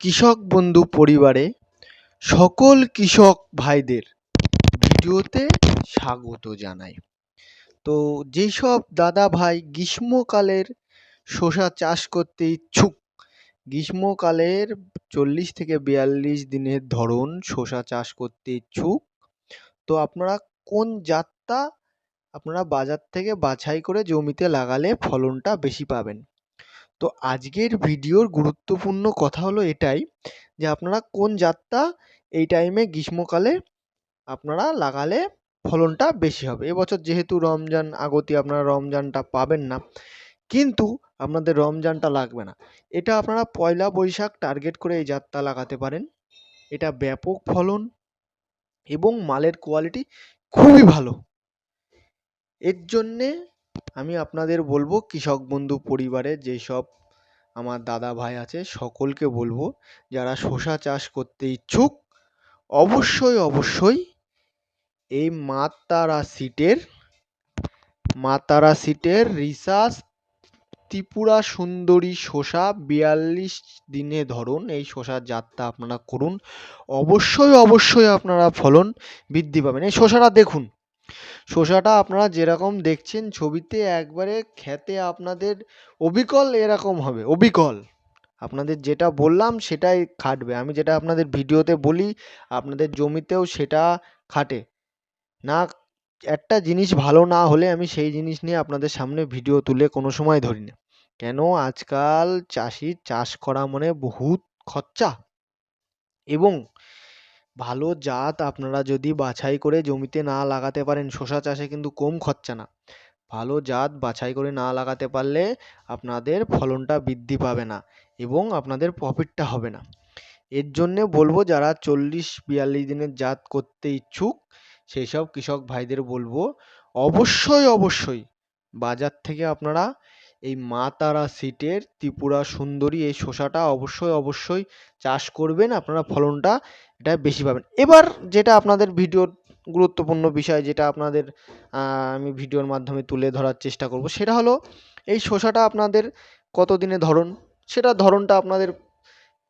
কৃষক বন্ধু পরিবারে সকল কৃষক ভাইদের ভিডিওতে স্বাগত জানাই। তো যেসব দাদা ভাই গ্রীষ্মকালের শসা চাষ করতে ইচ্ছুক, গ্রীষ্মকালের চল্লিশ থেকে বিয়াল্লিশ দিনের ধরন শসা চাষ করতে ইচ্ছুক, তো আপনারা কোন জাতটা আপনারা বাজার থেকে বাছাই করে জমিতে লাগালে ফলনটা বেশি পাবেন? তো আজকের ভিডিওর গুরুত্বপূর্ণ কথা হলো এটাই যে আপনারা কোন জাতটা এই টাইমে গ্রীষ্মকালে আপনারা লাগালে ফলনটা বেশি হবে। এবছর যেহেতু রমজান, আগতি আপনারা রমজানটা পাবেন না, কিন্তু আপনাদের রমজানটা লাগবে না। এটা আপনারা পয়লা বৈশাখ টার্গেট করে এই জাতটা লাগাতে পারেন। এটা ব্যাপক ফলন এবং মালের কোয়ালিটি খুবই ভালো। এর জন্যে আমি আপনাদের বলব কৃষক বন্ধু পরিবারে যেসব আমার দাদা ভাই আছে সকলকে বলব যারা শসা চাষ করতে ইচ্ছুক, অবশ্যই অবশ্যই এই মা তারা সিটের মা তারা সিটের রিসার্চ ত্রিপুরা সুন্দরী শসা বিয়াল্লিশ দিনে ধরুন, এই শসার যাত্রা আপনারা করুন। অবশ্যই অবশ্যই আপনারা ফলন বৃদ্ধি পাবেন। এই শসাটা দেখুন। শসাটা আপনারা যেরকম দেখছেন ছবিতে একবারে খেতে আপনাদের অবিকল এরকম হবে, অবিকল। আপনাদের যেটা বললাম সেটাই খাটবে। আমি যেটা আপনাদের ভিডিওতে বলি, আপনাদের জমিতেও সেটা খাটে। না, একটা জিনিস ভালো না হলে আমি সেই জিনিস নিয়ে আপনাদের সামনে ভিডিও তুলে কোনো সময় ধরি না। কেন? আজকাল চাষির চাষ করা মানে বহুত খরচা। এবং ভালো জাত আপনারা যদি বাছাই করে জমিতে না লাগাতে পারেন, শসা চাষে কিন্তু কম খরচা না। ভালো জাত বাছাই করে না লাগাতে পারলে আপনাদের ফলনটা বৃদ্ধি পাবে না এবং আপনাদের প্রফিটটা হবে না। এর জন্যে বলব, যারা চল্লিশ বিয়াল্লিশ দিনের জাত করতে ইচ্ছুক সেই সব কৃষক ভাইদের বলব, অবশ্যই অবশ্যই বাজার থেকে আপনারা এই মা তারা সিটের ত্রিপুরা সুন্দরী এই শসাটা অবশ্যই অবশ্যই চাষ করবেন। আপনারা ফলনটা এটা বেশি পাবেন। এবার যেটা আপনাদের ভিডিওর গুরুত্বপূর্ণ বিষয় যেটা আপনাদের আমি ভিডিওর মাধ্যমে তুলে ধরার চেষ্টা করব, সেটা হলো এই শসাটা আপনাদের কত দিনে ধরন? সেটা ধরনটা আপনাদের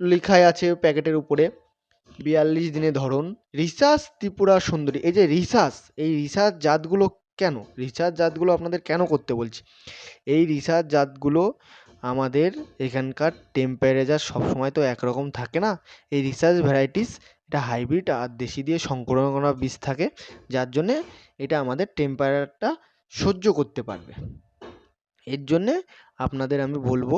লেখায় আছে প্যাকেটের উপরে। বিয়াল্লিশ দিনে ধরন। রিসার্চ ত্রিপুরা সুন্দরী। এই যে রিসার্চ এই রিসার্চ জাতগুলো কেন? রিসার্চ জাতগুলো আপনাদের কেন করতে বলছি? এই রিসার্চ জাতগুলো আমাদের এখানকার টেম্পারেচার সবসময় তো একরকম থাকে না। এই রিসার্চ ভ্যারাইটিস এটা হাইব্রিড আর দেশি দিয়ে সংকলন করা বীজ থাকে, যার জন্যে এটা আমাদের টেম্পারেচারটা সহ্য করতে পারবে। এর জন্যে আপনাদের আমি বলব,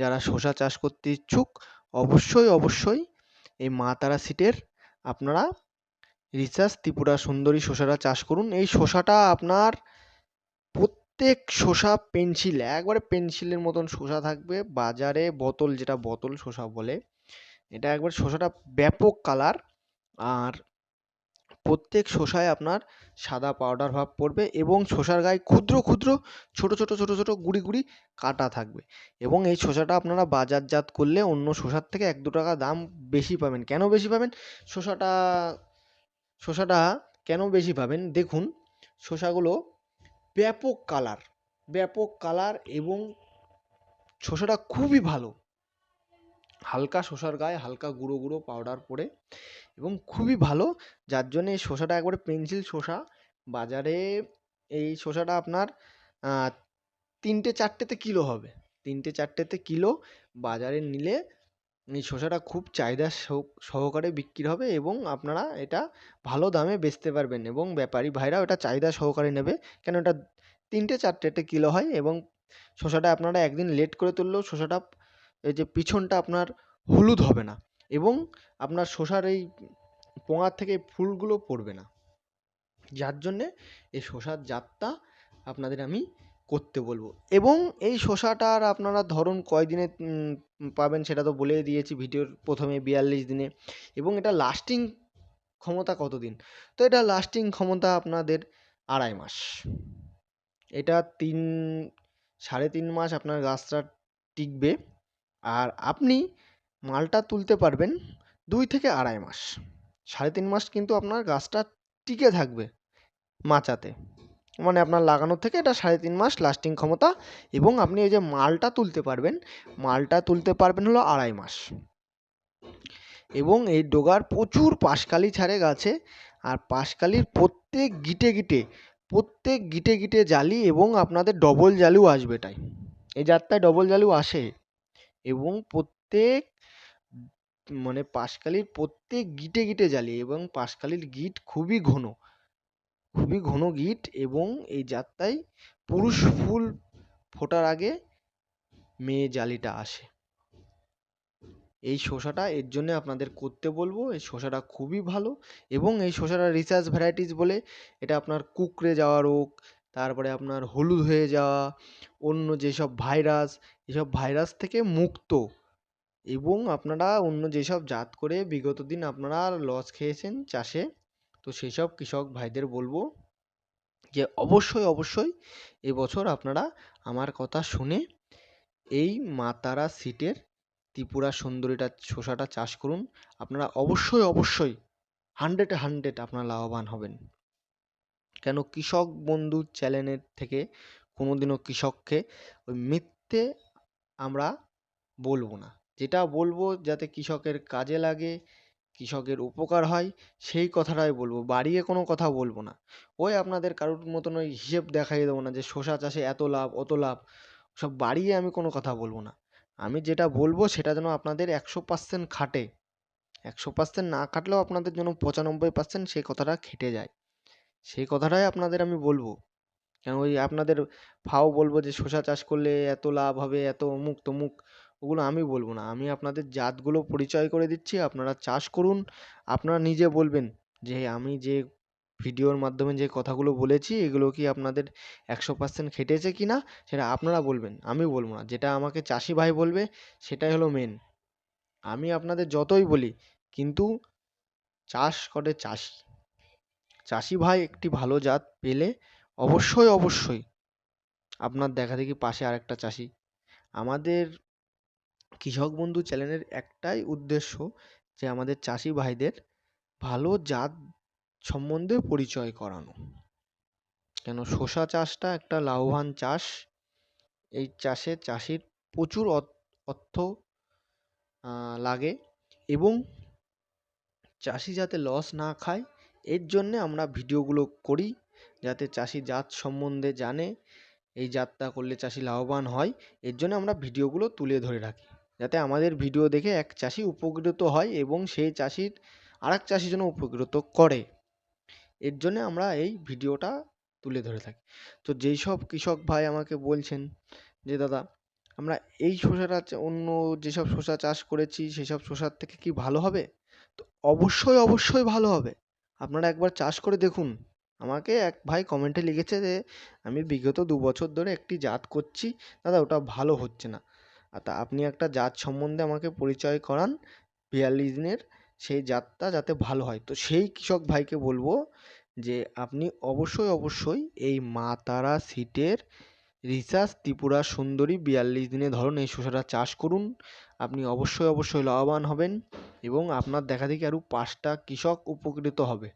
যারা শশা চাষ করতে ইচ্ছুক, অবশ্যই অবশ্যই এই মা তারা সিটের আপনারা রিসার্চ ত্রিপুরা সুন্দরী শসাটা চাষ করুন। এই শসাটা আপনার প্রত্যেক শসা পেন্সিল একবারে পেন্সিলের মতন শসা থাকবে। বাজারে বোতল যেটা বোতল শসা বলে, এটা একবার শসাটা ব্যাপক কালার আর প্রত্যেক শসায় আপনার সাদা পাউডার ভাব পড়বে এবং শসার গায়ে ক্ষুদ্র ক্ষুদ্র ছোট ছোট ছোট ছোট গুড়ি গুড়ি কাটা থাকবে। এবং এই শসাটা আপনারা বাজারজাত করলে অন্য শসার থেকে এক দু টাকা দাম বেশি পাবেন। কেন বেশি পাবেন? শসাটা শসাটা কেন বেশি পাবেন? দেখুন, শসাগুলো ব্যাপক কালার ব্যাপক কালার এবং শসাটা খুবই ভালো। হালকা শসার গায়ে হালকা গুঁড়ো গুঁড়ো পাউডার পড়ে এবং খুবই ভালো, যার জন্য শসাটা একবারে পেন্সিল শসা। বাজারে এই শসাটা আপনার তিনটে চারটেতে কিলো হবে। তিনটে চারটেতে কিলো বাজারে নিলে এই শসাটা খুব চাহিদা সহকারে বিক্রি হবে এবং আপনারা এটা ভালো দামে বেচতে পারবেন এবং ব্যাপারী ভাইরা ওটা চাহিদা সহকারে নেবে। কেন এটা তিনটে চারটেতে কিলো হয় এবং শসাটা আপনারা একদিন লেট করে তুললেও শসাটা, এই যে পিছনটা আপনার হলুদ হবে না এবং আপনার শসার এই পোঙার থেকে ফুলগুলো পড়বে না। যার জন্যে এই শসার জাতটা আপনাদের আমি করতে বলব। এবং এই শসাটার আপনারা ধরুন কয় দিনে পাবেন সেটা তো বলেই দিয়েছি ভিডিওর প্রথমে বিয়াল্লিশ দিনে। এবং এটা লাস্টিং ক্ষমতা কত দিন তো এটা লাস্টিং ক্ষমতা আপনাদের আড়াই মাস। এটা তিন, সাড়ে তিন মাস আপনার গাছটা টিকবে। আর আপনি মালটা তুলতে পারবেন দুই থেকে আড়াই মাস। সাড়ে তিন মাস কিন্তু আপনার গাছটা টিকে থাকবে মাচাতে। মানে আপনার লাগানোর থেকে এটা সাড়ে তিন মাস লাস্টিং ক্ষমতা এবং আপনি এই যে মালটা তুলতে পারবেন, মালটা তুলতে পারবেন হলো আড়াই মাস। এবং এই ডোগার প্রচুর পাশকালি ছাড়ে গাছে, আর পাশকালির প্রত্যেক গিটে গিটে, প্রত্যেক গিটে গিটে জালি এবং আপনাদের ডবল জালিও আসবে তাই এই যাত্রায় ডবল জালিও আসে এবং প্রত্যেক মানে পাশকালির প্রত্যেক গিটে গিটে জালি এবং পাশকালির গিট খুবই ঘন। খুবই ঘন গিট এবং এই জাতটায় পুরুষ ফুল ফোটার আগে মেয়ে জালিটা আসে। এই শসাটা এর জন্য আপনাদের করতে বলব। এই শসাটা খুবই ভালো এবং এই শসাটা রিসার্চ ভ্যারাইটিস বলে এটা আপনার কুঁকড়ে যাওয়া রোগ, তারপরে আপনার হলুদ হয়ে যাওয়া, অন্য যেসব ভাইরাস এসব ভাইরাস থেকে মুক্ত এবং আপনারা অন্য যেসব জাত করে বিগত দিন আপনারা লস খেয়েছেন চাষে তো সেসব কৃষক ভাইদের বলব যে অবশ্যই অবশ্যই এবছর আপনারা আমার কথা শুনে এই মা তারা সিটের ত্রিপুরা সুন্দরীটা শসাটা চাষ করুন। আপনারা অবশ্যই অবশ্যই হান্ড্রেডে হান্ড্রেড আপনারা লাভবান হবেন। কেন কৃষক বন্ধু চ্যানেলের থেকে কোনোদিনও কৃষককে ওই মিথ্যে আমরা বলব না। যেটা বলব যাতে কৃষকের কাজে লাগে কৃষকের উপকার হয়, সেই কথাটাই বলব। বাড়িয়ে কোনো কথা বলব না। ওই আপনাদের কারোর মতন ওই হিসেব দেখাইয়ে দেবো না যে শসা চাষে এত লাভ, অত লাভ। সব বাড়িয়ে আমি কোনো কথা বলব না। আমি যেটা বলব সেটা যেন আপনাদের একশো পার্সেন্ট খাটে। একশো পার্সেন্ট না খাটলেও আপনাদের যেন পঁচানব্বই পার্সেন্ট সেই কথাটা খেটে যায়। সেই কথাটাই আপনাদের আমি বলব। কেন ওই আপনাদের ফাও বলব যে শসা চাষ করলে এত লাভ হবে, এত অমুক তমুক ওগুলো আমি বলব না। আমি আপনাদের জাতগুলো পরিচয় করে দিচ্ছি, আপনারা চাষ করুন। আপনারা নিজে বলবেন যে আমি যে ভিডিওর মাধ্যমে যে কথাগুলো বলেছি, এগুলো কি আপনাদের একশো পার্সেন্ট খেটেছে কি না? সেটা আপনারা বলবেন, আমি বলব না। যেটা আমাকে চাষি ভাই বলবে, সেটাই হলো মেন আমি আপনাদের যতই বলি, কিন্তু চাষ করে চাষি। চাষি ভাই একটি ভালো জাত পেলে অবশ্যই অবশ্যই আপনার দেখা দেখি পাশে আরেকটা চাষি। আমাদের কৃষক বন্ধু চ্যানেলের একটাই উদ্দেশ্য যে আমাদের চাষি ভাইদের ভালো জাত সম্বন্ধে পরিচয় করানো। কেন শসা চাষটা একটা লাভবান চাষ। এই চাষে চাষির প্রচুর অর্থ লাগে এবং চাষি যাতে লস না খায়, এর জন্যে আমরা ভিডিওগুলো করি যাতে চাষি জাত সম্বন্ধে জানে। এই জাতটা করলে চাষি লাভবান হয়, এর জন্য আমরা ভিডিওগুলো তুলে ধরে রাখি। যাতে আমাদের ভিডিও দেখে এক চাষি উপকৃত হয় এবং সেই চাষির আরেক চাষি যেন উপকৃত করে। এর জন্যে আমরা এই ভিডিওটা তুলে ধরে থাকি। তো যেই সব কৃষক ভাই আমাকে বলছেন যে, দাদা, আমরা এই শসাটা অন্য যেসব শসা চাষ করেছি, সেসব শসার থেকে কি ভালো হবে? তো অবশ্যই অবশ্যই ভালো হবে। আপনারা একবার চাষ করে দেখুন। আমাকে এক ভাই কমেন্টে লিখেছে যে, আমি বিগত দু বছর ধরে একটি জাত করছি। দাদা, ওটা ভালো হচ্ছে না। তা আপনি একটা জাত সম্বন্ধে আমাকে পরিচয় করান, বিয়াল্লিশ দিনের সেই জাতটা যাতে ভালো হয়। তো সেই কৃষক ভাইকে বলব যে, আপনি অবশ্যই অবশ্যই এই মা তারা সিটের রিসার্চ ত্রিপুরা সুন্দরী বিয়াল্লিশ দিনে ধরুন এই শসাটা চাষ করুন। আপনি অবশ্যই অবশ্যই লাভবান হবেন এবং আপনার দেখা দেখি আরও পাঁচটা কৃষক উপকৃত হবে।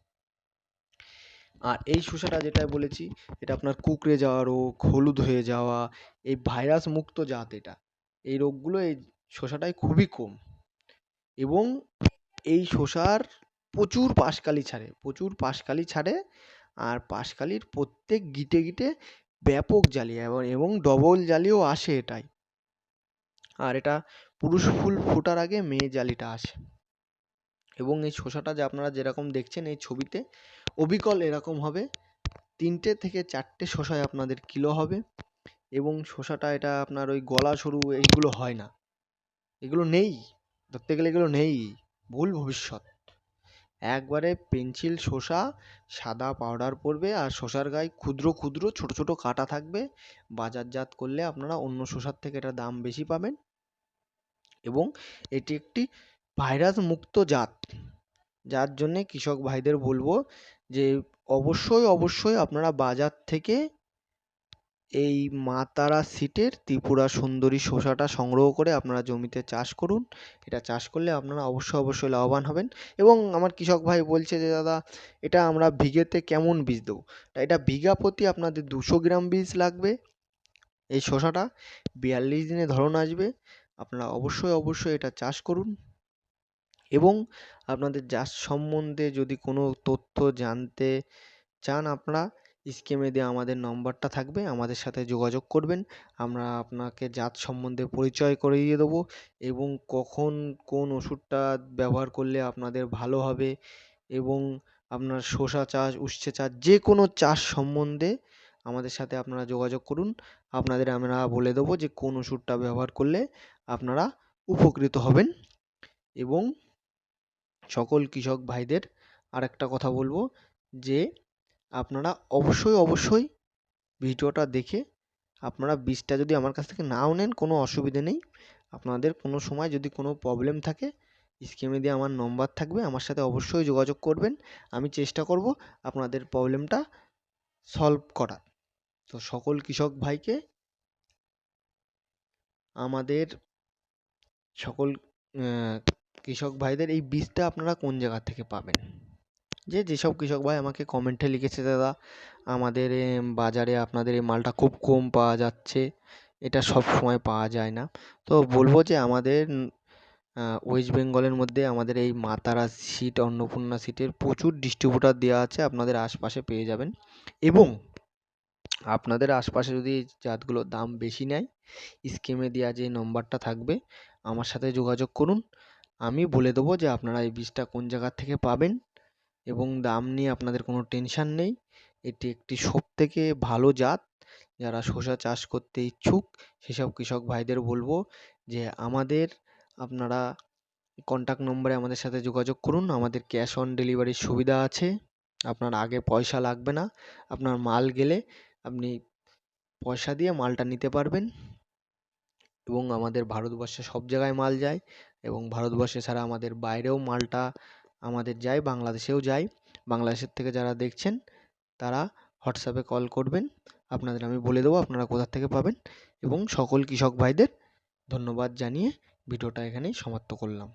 আর এই শসাটা যেটা বলেছি, এটা আপনার কুঁকড়ে যাওয়া রোগ, হলুদ হয়ে যাওয়া, এই ভাইরাস মুক্ত জাত এটা। এই রোগগুলো এই শসাটায় খুবই কম। এবং এই শসার প্রচুর পাশকালি ছাড়ে, প্রচুর পাশকালি ছাড়ে আর পাশকালির প্রত্যেক গিটে গিটে ব্যাপক জালি এবং এবং ডবল জালিও আসে এটাই। আর এটা পুরুষ ফুল ফোটার আগে মেয়ে জালিটা আসে। এবং এই শসাটা যে আপনারা যেরকম দেখছেন এই ছবিতে, অবিকল এরকম হবে। তিনটে থেকে চারটে শসায় আপনাদের কিলো হবে। এবং শসাটা এটা আপনার ওই গলা সরু এইগুলো হয় না। এগুলো নেই, ধরতে গেলে এগুলো নেই, ভুল ভবিষ্যৎ। একবারে পেন্সিল, শসা, সাদা পাউডার পড়বে আর শসার গায়ে ক্ষুদ্র ক্ষুদ্র, ছোটো ছোটো কাঁটা থাকবে। বাজারজাত করলে আপনারা অন্য শসার থেকে এটার দাম বেশি পাবেন। এবং এটি একটি ভাইরাস মুক্ত জাত। যার জন্যে কৃষক ভাইদের বলব যে, অবশ্যই অবশ্যই আপনারা বাজার থেকে এই মা তারা সিটের ত্রিপুরা সুন্দরী শসাটা সংগ্রহ করে আপনারা জমিতে চাষ করুন। এটা চাষ করলে আপনারা অবশ্যই অবশ্যই লাভবান হবেন। এবং আমার কৃষক ভাই বলছে যে, দাদা, এটা আমরা বিঘেতে কেমন বীজ দেবো? এটা বিঘা প্রতি আপনাদের দুশো গ্রাম বীজ লাগবে এই শসাটা। বিয়াল্লিশ দিনে ধরন আসবে। আপনারা অবশ্যই অবশ্যই এটা চাষ করুন। এবং আপনাদের চাষ সম্বন্ধে যদি কোনো তথ্য জানতে চান আপনারা স্ক্রিনে দেওয়া আমাদের নম্বরটা থাকবে, আমাদের সাথে যোগাযোগ করবেন। আমরা আপনাকে জাত সম্বন্ধে পরিচয় করিয়ে দেবো এবং কখন কোন ওষুধটা ব্যবহার করলে আপনাদের ভালো হবে এবং আপনার শসা চাষ, উচ্ছে চাষ যে কোনো চাষ সম্বন্ধে আমাদের সাথে আপনারা যোগাযোগ করুন। আপনাদের আমরা বলে দেবো যে কোন ওষুধটা ব্যবহার করলে আপনারা উপকৃত হবেন এবং সকল কৃষক ভাইদের আরেকটা কথা বলব যে আপনারা অবশ্যই অবশ্যই ভিডিওটা দেখে আপনারা বীজটা যদি আমার কাছ থেকে নাও নেন, কোনো অসুবিধে নেই। আপনাদের কোনো সময় যদি কোনো প্রবলেম থাকে, স্ক্রিনে দিয়ে আমার নম্বর থাকবে, আমার সাথে অবশ্যই যোগাযোগ করবেন। আমি চেষ্টা করব আপনাদের প্রবলেমটা সলভ করার। তো সকল কৃষক ভাইকে আমাদের সকল কৃষক ভাইদের এই বীজটা আপনারা কোন জায়গা থেকে পাবেন? যে যেসব কৃষক ভাই আমাকে কমেন্টে লিখেছে, দাদা, আমাদের বাজারে আপনাদের এই মালটা খুব কম পাওয়া যাচ্ছে। এটা সব সময় পাওয়া যায় না। তো বলব যে, আমাদের ওয়েস্ট বেঙ্গলের মধ্যে আমাদের এই মা তারা সিড অন্নপূর্ণা সিটের প্রচুর ডিস্ট্রিবিউটার দেওয়া আছে। আপনাদের আশপাশে পেয়ে যাবেন। এবং আপনাদের আশপাশে যদি জাতগুলোর দাম বেশি নেয় স্কিমে দেওয়া যে নম্বরটা থাকবে, আমার সাথে যোগাযোগ করুন। আমি বলে দেবো যে, আপনারা এই বীজটা কোন জায়গার থেকে পাবেন। এবং দাম নিয়ে আপনাদের কোনো টেনশন নেই। এটি একটি সবথেকে ভালো জাত। যারা শসা চাষ করতে ইচ্ছুক, সেসব কৃষক ভাইদের বলব যে, আমাদের আপনারা কন্ট্যাক্ট নম্বরে আমাদের সাথে যোগাযোগ করুন। আমাদের ক্যাশ অন ডেলিভারির সুবিধা আছে। আপনার আগে পয়সা লাগবে না। আপনার মাল গেলে আপনি পয়সা দিয়ে মালটা নিতে পারবেন। এবং আমাদের ভারতবর্ষে সব জায়গায় মাল যায় এবং ভারতবর্ষে ছাড়া আমাদের বাইরেও মালটা আমাদের যায়, বাংলাদেশেও যায়। বাংলাদেশের থেকে যারা দেখছেন, তারা হোয়াটসঅ্যাপে কল করবেন। আপনাদের আমি বলে দেবো আপনারা কোথা থেকে পাবেন এবং সকল কৃষক ভাইদের ধন্যবাদ জানিয়ে ভিডিওটা এখানেই সমাপ্ত করলাম।